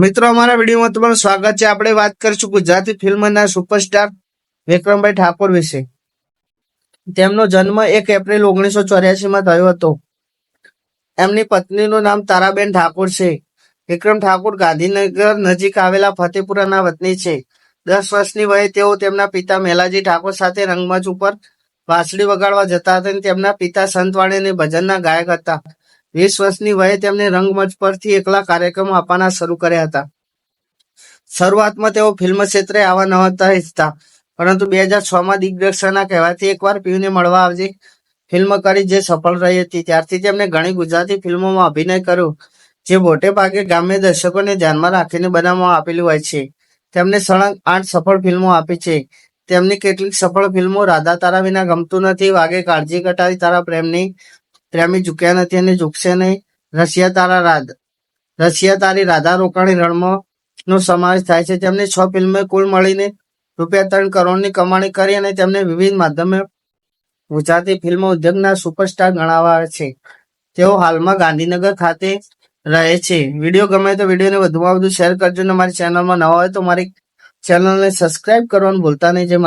મિત્રો, અમારા વિડીયોમાં તમારું સ્વાગત છે. આપણે વાત કરીશું ગુજરાતી ફિલ્મના સુપરસ્ટાર વિક્રમભાઈ ઠાકોર વિશે. તેમનો જન્મ એક એપ્રિલ ઓગણીસો ચોર્યાસી માં થયો હતો. એમની પત્નીનું નામ તારાબેન ઠાકોર છે. વિક્રમ ઠાકોર ગાંધીનગર નજીક આવેલા ફતેપુરાના વતની છે. દસ વર્ષની વયે તેઓ તેમના પિતા મેલાજી ઠાકોર સાથે રંગમંચ ઉપર વાંસળી વગાડવા જતા હતા અને તેમના પિતા સંતવાણી ભજનના ગાયક હતા. વીસ વર્ષની વયે તેમને રંગમંચ પરથી એકલા કાર્યક્રમો આપવાના શરૂ કર્યા હતા. શરૂઆતમાં તેઓ ફિલ્મ ક્ષેત્રે આવવા નહોતા ઈચ્છતા, પરંતુ બે હજાર છ માં દિગ્દર્શકના કહેવાથી એકવાર પીયુને મળવા આવજે. ફિલ્મ કરી જે સફળ રહી હતી, ત્યારથી તેમણે ઘણી ગુજરાતી ફિલ્મોમાં અભિનય કર્યો, જે મોટે ભાગે ગ્રામ્ય દર્શકોને ધ્યાનમાં રાખીને બનાવવામાં આપેલું હોય છે. તેમને સળંગ આઠ સફળ ફિલ્મો આપી છે. તેમની કેટલીક સફળ ફિલ્મો રાધા તારા વિના ગમતું નથી, વાગે કાળજી કટારી તારા પ્રેમની પ્રેમી ઝૂક્યા નથી અને ઝૂકશે નહીં. રશિયા તારા રાધ રશિયા તારી રાધા રોકાણી રણમાં નો સમાવેશ થાય છે. તેમની છ ફિલ્મો કુલ મળીને રૂપિયા ત્રણ કરોડની કમાણી કરી અને તેમને વિવિધ માધ્યમે ગુજરાતી ફિલ્મ ઉદ્યોગના સુપરસ્ટાર ગણાવા છે. તેઓ હાલમાં ગાંધીનગર ખાતે રહે છે. વીડિયો ગમે તો વિડીયોને વધુમાં વધુ શેર કરજો અને મારી ચેનલમાં નવા હોય તો મારી ચેનલને સબસ્ક્રાઇબ કરવાનું ભૂલતા નહીં. જે